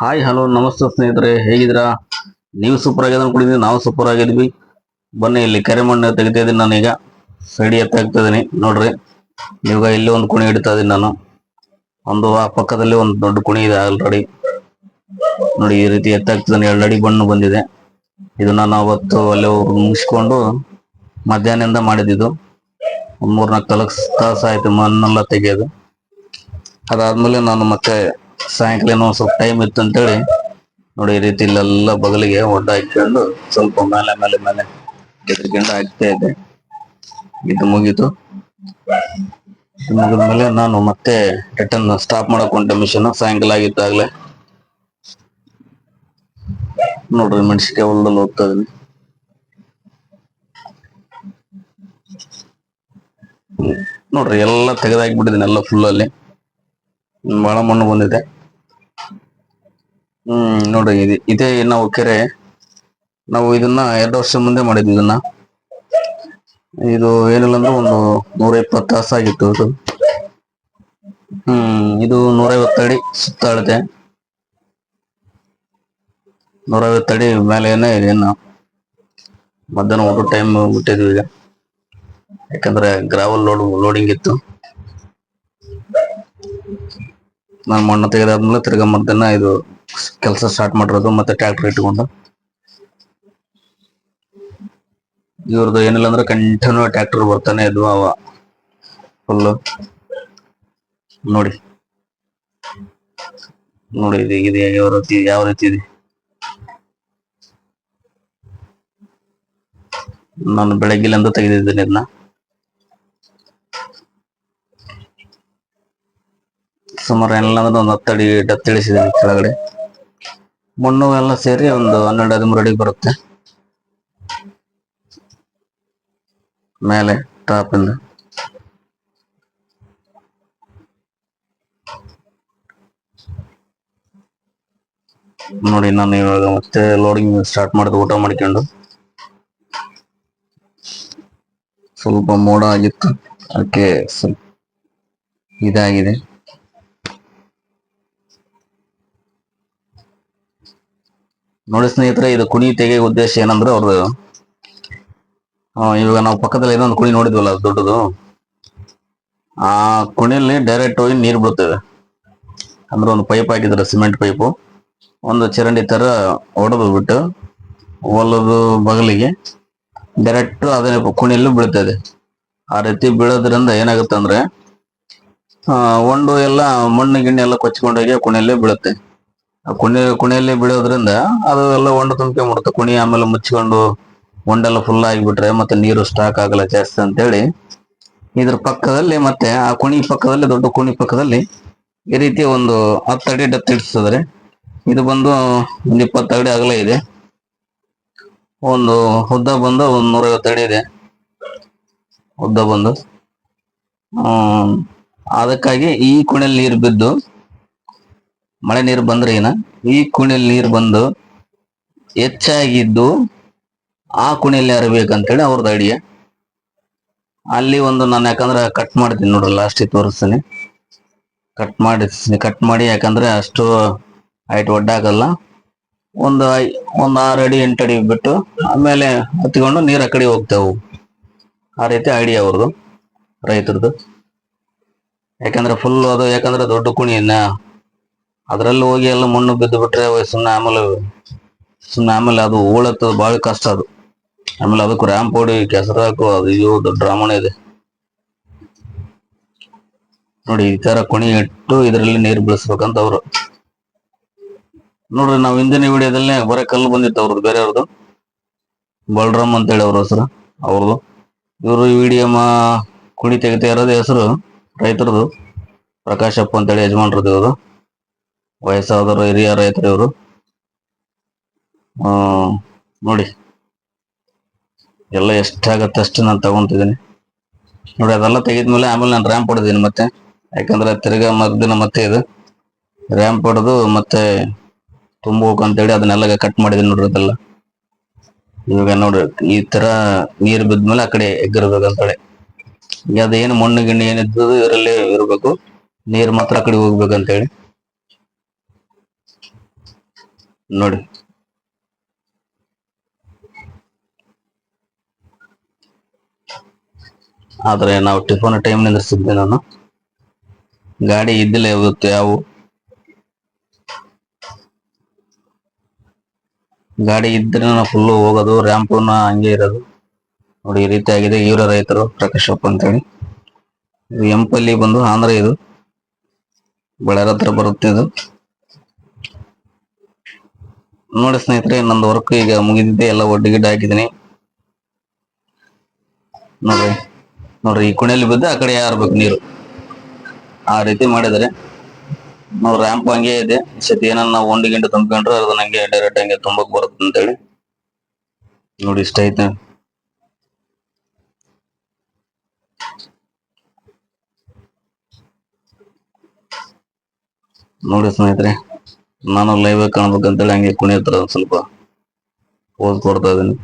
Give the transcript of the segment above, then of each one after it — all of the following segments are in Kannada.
ಹಾಯ್ ಹಲೋ ನಮಸ್ತೆ ಸ್ನೇಹಿತರೆ, ಹೇಗಿದ್ದೀರಾ? ನೀವು ಸೂಪರ್ ಆಗಿದೆ ಅನ್ಕೊಂಡಿದ್ವಿ ನಾವು ಸೂಪರ್ ಆಗಿದ್ವಿ ಬನ್ನಿ, ಇಲ್ಲಿ ಕೆರೆ ಮಣ್ಣು ತೆಗಿತಾ ಇದ್ದೀನಿ ನಾನೀಗ. ಸೈಡ್ ಎತ್ತ ಹಾಕ್ತಾ ಇದ್ದೀನಿ, ನೋಡ್ರಿ. ಇವಾಗ ಇಲ್ಲಿ ಒಂದು ಕುಣಿ ಇಡ್ತಾ ಇದ್ದೀನಿ ನಾನು. ಒಂದು ಆ ಪಕ್ಕದಲ್ಲಿ ಒಂದು ದೊಡ್ಡ ಕುಣಿ ಇದೆ ಆಲ್ರೆಡಿ ನೋಡಿ, ಈ ರೀತಿ ಎತ್ತ ಹಾಕ್ತಿದ್ದಾನೆ ಎರಡು ಅಡಿ ಬಣ್ಣು ಬಂದಿದೆ. ಇದು ನಾನು ಅವತ್ತು ಅಲ್ಲಿ ಮುಗಿಸ್ಕೊಂಡು ಮಧ್ಯಾಹ್ನದಿಂದ ಮಾಡಿದ್ದು. ಒಂದ್ ಮೂರ್ನಾಲ್ಕು ತಲಕ್ಸ್ ತಾಸು ಆಯಿತು ಮಣ್ಣೆಲ್ಲ ತೆಗೆಯೋದು. ಅದಾದ್ಮೇಲೆ ನಾನು ಮತ್ತೆ ಸಾಯಂಕಾಲ ಏನೋ ಸ್ವಲ್ಪ ಟೈಮ್ ಇತ್ತು ಅಂತೇಳಿ ನೋಡಿ, ಈ ರೀತಿ ಇಲ್ಲೆಲ್ಲ ಬಗಲಿಗೆ ಒಡ್ಡ ಹಾಕೊಂಡು ಸ್ವಲ್ಪ ಮೇಲೆ ಮೇಲೆ ಮೇಲೆ ಎದ್ರಿಕೊಂಡು ಹಾಕ್ತಾ ಇದ್ದೆ. ಇದು ಮುಗೀತು. ಮುಗಿದ್ಮೇಲೆ ನಾನು ಮತ್ತೆ ರಿಟರ್ನ್ ಸ್ಟಾಪ್ ಮಾಡಕ್ ಮಿಷನ್ ಸಾಯಂಕಾಲ ಆಗಿತ್ತಾಗ್ಲೆ ನೋಡ್ರಿ, ಮೆಣಸಿನ್ಕಾಯಿ ಹೊಲದಲ್ಲಿ ಹೋಗ್ತಾ ಇದೀನಿ. ನೋಡ್ರಿ, ಎಲ್ಲ ತೆಗೆದಾಕ್ಬಿಟ್ಟಿದ್ದೀನಿ ಎಲ್ಲ ಫುಲ್ ಅಲ್ಲಿ. ಬಹಳ ಮಣ್ಣು ಬಂದಿದೆ. ಹ್ಮ್ ನೋಡಿ ಇದು- ನಾವು ಕೆರೆ. ನಾವು ಇದನ್ನ ಎರಡು ವರ್ಷ ಮುಂದೆ ಮಾಡಿದ್ವಿ ಇದನ್ನ. ಇದು ಏನಿಲ್ಲ ಅಂದ್ರೆ ಒಂದು ನೂರ ಇಪ್ಪತ್ತು ತಾಸು ಆಗಿತ್ತು ಇದು ಹ್ಮ್, ಇದು ನೂರೈವತ್ತು ಅಡಿ ಸುತ್ತ ಅಳತೆ ನೂರೈವತ್ತು ಅಡಿ ಮೇಲೇನೆ ಇದೆ ಮಧ್ಯಾಹ್ನ ಊಟ ಟೈಮ್ ಬಿಟ್ಟಿದ್ವಿ ಈಗ. ಯಾಕಂದ್ರೆ ಗ್ರಾವಲ್ ಲೋಡ್ ಲೋಡಿಂಗ್ ಇತ್ತು. ನಾನು ಮಣ್ಣು ತೆಗೆದಾದ್ಮೇಲೆ ತಿರ್ಗ ಮಧ್ಯಾಹ್ನ ಇದು ಕೆಲಸ ಸ್ಟಾರ್ಟ್ ಮಾಡಿರೋದು, ಮತ್ತೆ ಟ್ರ್ಯಾಕ್ಟರ್ ಇಟ್ಕೊಂಡು. ಇವ್ರದ್ದು ಏನಿಲ್ಲ ಅಂದ್ರೆ ಕಂಟಿನ್ಯೂ ಟ್ರ್ಯಾಕ್ಟರ್ ಬರ್ತಾನೆ ಇದ್ವು ಅವ. ಫುಲ್ ನೋಡಿ. ನೋಡಿ ಇದು ಇದು ಯಾವ ರೀತಿ ಯಾವ ರೀತಿ ಇದೆ. ನಾನು ಬೆಳಗ್ಗಿಲಿಂದ ತೆಗೆದಿದ್ದೇನೆ ಇದನ್ನ ಸುಮಾರು ಎಲ್ಲ ಅಂದ್ರೆ ಒಂದು ಹತ್ತಡಿ ಇಳಿಸಿದ್ದೀನಿ ಕೆಳಗಡೆ. ಮಣ್ಣು ಎಲ್ಲ ಸೇರಿ ಒಂದು ಹನ್ನೆರಡು ಹದಿಮೂರು ಅಡಿ ಬರುತ್ತೆ. ಮೇಲೆ ಟಾಪ್ ಇಂದ. ನೋಡಿ, ನಾನು ಇವಾಗ ಮತ್ತೆ ಲೋಡಿಂಗ್ ಸ್ಟಾರ್ಟ್ ಮಾಡಿದ ಊಟ ಮಾಡ್ಕೊಂಡು. ಸ್ವಲ್ಪ ಮೋಡ ಆಗಿತ್ತು. ಅದಕ್ಕೆ ಇದಾಗಿದೆ. ನೋಡಿ ಸ್ನೇಹಿತರೆ, ಇದು ಕುಣಿ ತೆಗೆಯೋ ಉದ್ದೇಶ ಏನಂದ್ರೆ ಅವ್ರದ್ದು ಇವಾಗ ನಾವು ಪಕ್ಕದಲ್ಲಿ ಇನ್ನೊಂದು ಕುಣಿ ನೋಡಿದ್ವಲ್ಲ ದೊಡ್ಡದು. ಆ ಕುಣಿಯಲ್ಲಿ ಡೈರೆಕ್ಟ್ ಹೋಗಿ ನೀರು ಬಿಡುತ್ತೇವೆ ಅಂದ್ರೆ ಒಂದು ಪೈಪ್ ಹಾಕಿದ್ರೆ ಸಿಮೆಂಟ್ ಪೈಪು ಒಂದು ಚರಂಡಿ ತರ ಹೊಡೆದು ಬಿಟ್ಟು, ಹೊಲದ ಬಗಲಿಗೆ ಡೈರೆಕ್ಟ್ ಅದೇ ಕುಣಿಯಲ್ಲೂ ಬೀಳ್ತದೆ. ಆ ರೀತಿ ಬೀಳೋದ್ರಿಂದ ಏನಾಗುತ್ತೆ ಅಂದ್ರೆ ಹೊಂಡು ಎಲ್ಲ ಮಣ್ಣು ಗಿಣ್ಣೆ ಎಲ್ಲ ಕೊಚ್ಕೊಂಡೋಗಿ ಕುಣಿಯಲ್ಲೇ ಬೀಳುತ್ತೆ. ಕುಣಿ, ಕುಣಿಯಲ್ಲಿ ಬೀಳೋದ್ರಿಂದ ಅದು ಎಲ್ಲ ಹೊಂಡ ತುಂಬಿಕೆ ಮಾಡುತ್ತೆ ಕುಣಿ ಆಮೇಲೆ ಮುಚ್ಕೊಂಡು ಹೊಂಡೆಲ್ಲ ಫುಲ್ ಆಗಿಬಿಟ್ರೆ ಮತ್ತೆ ನೀರು ಸ್ಟಾಕ್ ಆಗಲ್ಲ ಜಾಸ್ತಿ ಅಂತೇಳಿ ಇದ್ರ ಪಕ್ಕದಲ್ಲಿ ಮತ್ತೆ ಆ ಕುಣಿ ಪಕ್ಕದಲ್ಲಿ, ದೊಡ್ಡ ಕುಣಿ ಪಕ್ಕದಲ್ಲಿ ಈ ರೀತಿ ಒಂದು ಹತ್ತು ಅಡಿ ಡತ್ ಇಡ್ಸಿದ್ರೆ ಇದು ಬಂದು ಒಂದು ಇಪ್ಪತ್ತು ಅಡಿ ಅಗಲ ಇದೆ. ಒಂದು ಉದ್ದ ಬಂದು ಒಂದು ನೂರೈವತ್ತು ಅಡಿ ಇದೆ. ಉದ್ದ ಬಂದು. ಅದಕ್ಕಾಗಿ ಈ ಕುಣಿಯಲ್ಲಿ ನೀರು ಬಿದ್ದು ಮಳೆ ನೀರು ಬಂದ್ರೆ ಏನ? ಈ ಕುಣಿಯಲ್ಲಿ ನೀರು ಬಂದು ಹೆಚ್ಚಾಗಿದ್ದು ಆ ಕುಣಿಯಲ್ಲಿ ಹರಿಬೇಕಂತೇಳಿ ಅವ್ರದ್ದು ಐಡಿಯಾ ಅಲ್ಲಿ ಒಂದು ನಾನು ಯಾಕಂದ್ರೆ ಕಟ್ ಮಾಡ್ತೀನಿ ನೋಡ್ರಿ ಲಾಸ್ಟ್ ತೋರಿಸ್ತೀನಿ. ಕಟ್ ಮಾಡಿಸ್ತೀನಿ ಕಟ್ ಮಾಡಿ ಯಾಕಂದ್ರೆ ಅಷ್ಟು ಹೈಟ್ ಒಡ್ಡಾಗಲ್ಲ ಒಂದು ಒಂದು ಆರು ಅಡಿ, ಎಂಟು ಅಡಿ ಬಿಟ್ಟು ಆಮೇಲೆ ಹತ್ಕೊಂಡು ನೀರು ಆ ಕಡೆ ಹೋಗ್ತಾವು. ಆ ರೀತಿ ಐಡಿಯಾ ಅವ್ರದ್ದು ರೈತರದ್ದು ಯಾಕಂದ್ರೆ ಫುಲ್ ಅದು, ಯಾಕಂದ್ರೆ ದೊಡ್ಡ ಕುಣಿ ಇನ್ನ. ಅದ್ರಲ್ಲಿ ಹೋಗಿ ಎಲ್ಲ ಮಣ್ಣು ಬಿದ್ದು ಬಿಟ್ರೆ ಸುಮ್ಮನೆ ಆಮೇಲೆ ಸುಮ್ಮನೆ ಆಮೇಲೆ ಅದು ಓಳತ್ತದ ಭಾಳ ಕಷ್ಟ ಅದು. ಆಮೇಲೆ ಅದಕ್ಕೆ ರ್ಯಾಂಪ್ ಹೊಡಿ, ಕೆಸರು ಹಾಕು, ಅದು ಇದು ದೊಡ್ಡ ರಾಮಣ ಇದೆ. ನೋಡಿ, ಈ ತರ ಕೊಣಿ ಇಟ್ಟು ಇದರಲ್ಲಿ ನೀರು ಬೀಳಿಸ್ಬೇಕಂತ ಅವರು. ನೋಡ್ರಿ, ನಾವು ಹಿಂದಿನ ವಿಡಿಯೋದಲ್ಲಿ ಬರೀ ಕಲ್ಲು ಬಂದಿತ್ತು ಅವ್ರದ್ದು, ಬೇರೆಯವ್ರದ್ದು. ಬಲರಾಮ್ ಅಂತೇಳಿ ಅವ್ರ ಹೆಸರು, ಅವ್ರದ್ದು. ಇವರು ಈ ವಿಡಿಯೋ ಮಾ ಕುಣಿ ತೆಗಿತಾ ಇರೋದು ಹೆಸರು ರೈತರದು ಪ್ರಕಾಶಪ್ಪ ಅಂತೇಳಿ ಯಜಮಾನ್ರದ್ದು ಇವರು ವಯಸ್ಸಾದವರು ಹಿರಿಯ ರೈತರು ಇವರು ನೋಡಿ. ಎಲ್ಲ ಎಷ್ಟಾಗತ್ತೆ ಅಷ್ಟು ನಾನು ತಗೊಂತಿದ್ದೀನಿ. ನೋಡಿ, ಅದೆಲ್ಲ ತೆಗೆದ್ಮೇಲೆ ಆಮೇಲೆ ನಾನು ರ್ಯಾಂಪ್ ಹೊಡೆದೀನಿ ಮತ್ತೆ. ಯಾಕಂದ್ರೆ ತಿರ್ಗಾ ಮರುದಿನ ಮತ್ತೆ ಇದು ರ್ಯಾಂಪ್ ಹೊಡೆದು ಮತ್ತೆ ತುಂಬಬೇಕು ಅಂತೇಳಿ ಅದನ್ನೆಲ್ಲ ಕಟ್ ಮಾಡಿದೀನಿ ನೋಡ್ರಿ ಅದೆಲ್ಲ. ಇವಾಗ ನೋಡ್ರಿ, ಈ ತರ ನೀರು ಬಿದ್ಮೇಲೆ ಆ ಕಡೆ ಎಗ್ಗಿರ್ಬೇಕಂತೇಳಿ ಈಗ ಅದೇನು ಮಣ್ಣು ಗಿಣ್ಣು ಏನಿದ್ದು ಇದರಲ್ಲಿ ಇರಬೇಕು. ನೀರು ಮಾತ್ರ ಆ ಕಡೆ ಹೋಗ್ಬೇಕಂತೇಳಿ ನೋಡಿ. ಆದ್ರೆ ನಾವು ಟಿಫನ್ ಟೈಮ್ ನಿಂದ್ರಿಸಿದ್ದೆ ನಾನು. ಗಾಡಿ ಇದ್ದಿಲ್ಲ ಇವತ್ತು ಯಾವ. ಗಾಡಿ ಇದ್ರೆ ನಾನು ಫುಲ್ಲು ಹೋಗೋದು ರ್ಯಾಂಪ್ ಹಂಗೆ ಇರೋದು. ನೋಡಿ ಈ ರೀತಿ ಆಗಿದೆ ಇವರ ರೈತರು ಪ್ರಕಾಶಪ್ಪ ಅಂತೇಳಿ. ಇದು ಎಂಪಲ್ಲಿ ಬಂದು ಆಂಧ್ರ ಇದು. ಬಳ್ಳಾರಿ ಹತ್ರ ಬರುತ್ತೆ ಇದು. ನೋಡಿ ಸ್ನೇಹಿತರೆ, ನಂದು ವರ್ಕ್ ಈಗ ಮುಗಿದಿದೆ, ಎಲ್ಲ ಒಡ್ಡಿ ಗಿಡ ಹಾಕಿದ್ದೀನಿ. ನೋಡ್ರಿ ನೋಡ್ರಿ, ಈ ಕುಣಿಯಲ್ಲಿ ಬಿದ್ದು ಆ ಕಡೆ ಯಾರ್ಬೇಕು ನೀರು. ಆ ರೀತಿ ಮಾಡಿದರೆ ನಾವು ರ್ಯಾಂಪ್ ಹಂಗೆ ಇದೆ. ಸತಿ ಏನನ್ನ ನಾವು ಒಂಡಿ ಗಿಂಡಿ ಅದು ನಂಗೆ ಡೈರೆಕ್ಟ್ ಹಂಗೆ ತುಂಬಕ್ ಬರುತ್ತೆ ಅಂತೇಳಿ. ನೋಡಿ ಇಷ್ಟ ಐತೆ ನೋಡಿ ಸ್ನೇಹಿತರೆ. ನಾನು ಲೈವ್ ಕಾಣ್ಬೇಕಂತೇಳಿ ಹಂಗೆ ಕುಣಿಯತ್ರ ಸ್ವಲ್ಪ. ಪೋಸ್ ಕೊಡ್ತಾ ಇದೀನಿ.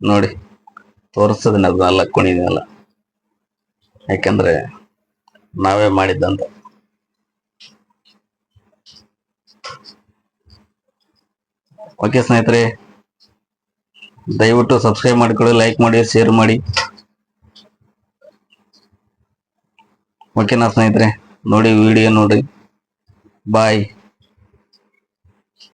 ನೋಡಿ ತೋರಿಸ್ತದೇನೆ ಅದನ್ನೆಲ್ಲ ಕುಣಿದೆಲ್ಲ ಯಾಕಂದ್ರೆ ನಾವೇ ಮಾಡಿದ್ದಂತ ಓಕೆ ಸ್ನೇಹಿತರೆ ದಯವಿಟ್ಟು ಸಬ್ಸ್ಕ್ರೈಬ್ ಮಾಡಿಕೊಳ್ಳಿ ಲೈಕ್ ಮಾಡಿ ಶೇರ್ ಮಾಡಿ. ಓಕೆನಾ ಸ್ನೇಹಿತರೆ ನೋಡಿ ವಿಡಿಯೋ ನೋಡಿ ಬಾಯ್